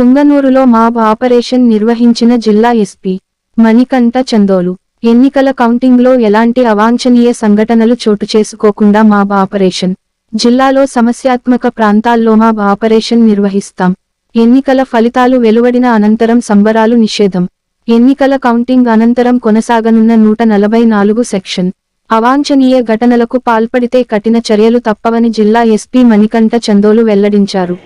పుంగనూరులో mob operation నిర్వహించిన జిల్లా SP Manikanta Chandolu. ఎన్నికల కౌంటింగ్లో ఎలాంటి అవాంఛనీయ సంఘటనలు చోటు చేసుకోకుండా మాబ్ ఆపరేషన్. జిల్లాలో సమస్యాత్మక ప్రాంతాల్లో మాబ్ ఆపరేషన్ నిర్వహిస్తాం. ఎన్నికల ఫలితాలు వెలువడిన అనంతరం సంబరాలు నిషేధం. ఎన్నికల కౌంటింగ్ అనంతరం కొనసాగనున్న నూట నలభై నాలుగు సెక్షన్. అవాంఛనీయ ఘటనలకు పాల్పడితే కఠిన చర్యలు తప్పవని జిల్లా ఎస్పీ మణికంఠ చందోలు వెల్లడించారు.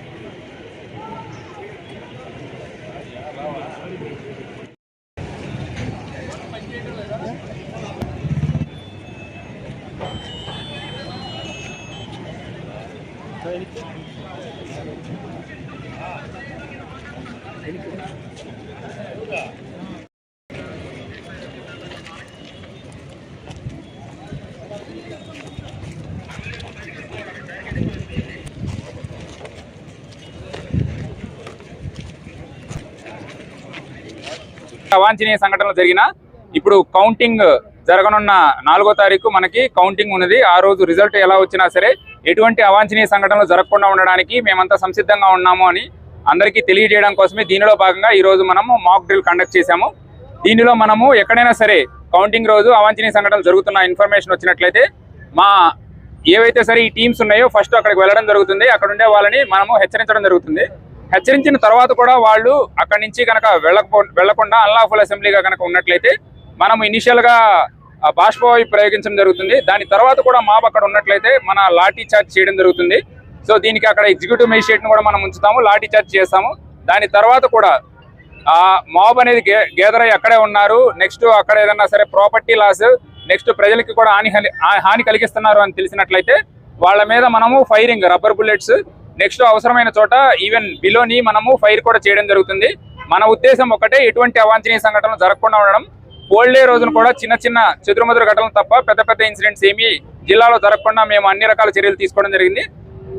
అవాంఛనీయ సంఘటనలు జరిగిన ఇప్పుడు కౌంటింగ్ జరగనున్న నాలుగో తారీఖు మనకి కౌంటింగ్ ఉన్నది. ఆ రోజు రిజల్ట్ ఎలా వచ్చినా సరే ఎటువంటి అవాంఛనీయ సంఘటనలు జరగకుండా ఉండడానికి మేమంతా సంసిద్ధంగా ఉన్నాము అని అందరికీ తెలియజేయడం కోసమే దీనిలో భాగంగా ఈరోజు మనము మాక్ డ్రిల్ కండక్ట్ చేశాము. దీనిలో మనము ఎక్కడైనా సరే కౌంటింగ్ రోజు అవాంఛనీయ సంఘటనలు జరుగుతున్న ఇన్ఫర్మేషన్ వచ్చినట్లయితే మా ఏవైతే సరే ఈ టీమ్స్ ఉన్నాయో ఫస్ట్ అక్కడికి వెళ్ళడం జరుగుతుంది. అక్కడ ఉండే వాళ్ళని మనము హెచ్చరించడం జరుగుతుంది. హెచ్చరించిన తర్వాత కూడా వాళ్ళు అక్కడి నుంచి కనుక వెళ్ళకపో వెళ్ళకుండా అన్లాఫుల్ అసెంబ్లీగా కనుక ఉన్నట్లయితే మనం ఇనిషియల్గా బాష్పవాయు ప్రయోగించడం జరుగుతుంది. దాని తర్వాత కూడా మాబ్ అక్కడ ఉన్నట్లయితే మన లాఠీ చార్జ్ చేయడం జరుగుతుంది. సో దీనికి అక్కడ ఎగ్జిక్యూటివ్ మెజిస్ట్రేట్ని కూడా మనం ఉంచుతాము లాఠీ చార్జ్ చేస్తాము. దాని తర్వాత కూడా ఆ మాబ్ అనేది గే- గేదర్ అయ్యి అక్కడే ఉన్నారు. నెక్స్ట్ అక్కడ ఏదన్నా సరే ప్రాపర్టీ లాస్ నెక్స్ట్ ప్రజలకి కూడా హాని హాని కలిగిస్తున్నారు అని తెలిసినట్లయితే వాళ్ళ మీద మనము ఫైరింగ్ రబ్బర్ బుల్లెట్స్ నెక్స్ట్ అవసరమైన చోట ఈవెన్ బిలోని మనము ఫైర్ కూడా చేయడం జరుగుతుంది. మన ఉద్దేశం ఒకటే ఎటువంటి అవాంఛనీయ సంఘటనలు జరగకుండా ఉండడం. పోల్డే రోజున కూడా చిన్న చిన్న చెదురుమదురు ఘటనలు తప్ప పెద్ద పెద్ద ఇన్సిడెంట్స్ ఏమీ జిల్లాలో జరగకుండా మేము అన్ని రకాల చర్యలు తీసుకోవడం జరిగింది.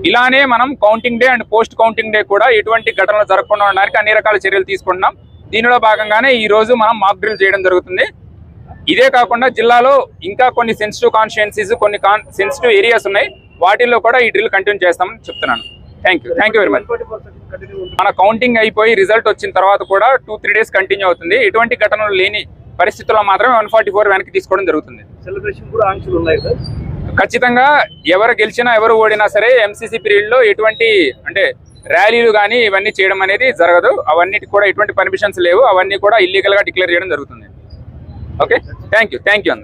ఇలానే మనం counting day and post counting day కూడా ఎటువంటి ఘటనలు జరగకుండా ఉండడానికి అన్ని రకాల చర్యలు తీసుకుంటున్నాం. దీనిలో భాగంగానే ఈ రోజు మనం మాక్ డ్రిల్ చేయడం జరుగుతుంది. ఇదే కాకుండా జిల్లాలో ఇంకా కొన్ని సెన్సిటివ్ కాన్స్టిట్యున్సీస్ కొన్ని సెన్సిటివ్ ఏరియాస్ ఉన్నాయి. వాటిల్లో కూడా ఈ డ్రిల్ కంటిన్యూ చేస్తామని చెప్తున్నాను. Thank you thank you very much మన కౌంటింగ్ అయిపోయి రిజల్ట్ వచ్చిన తర్వాత కూడా టూ త్రీ డేస్ కంటిన్యూ అవుతుంది. ఎటువంటి ఘటనలు లేని పరిస్థితుల్లో మాత్రమే వన్ ఫార్టీ ఫోర్ వెనక్కి తీసుకోవడం జరుగుతుంది. సెలబ్రేషన్ కూడా ఆంక్షలు ఉన్నాయి సార్ ఖచ్చితంగా ఎవరు గెలిచినా ఎవరు ఓడినా సరే ఎంసీసీ పీరియడ్లో ఎటువంటి అంటే ర్యాలీలు కానీ ఇవన్నీ చేయడం అనేది జరగదు. అవన్నిటికి కూడా ఎటువంటి పర్మిషన్స్ లేవు. అవన్నీ కూడా ఇల్లీగల్గా డిక్లేర్ చేయడం జరుగుతుంది. Okay thank you thank you అందరు.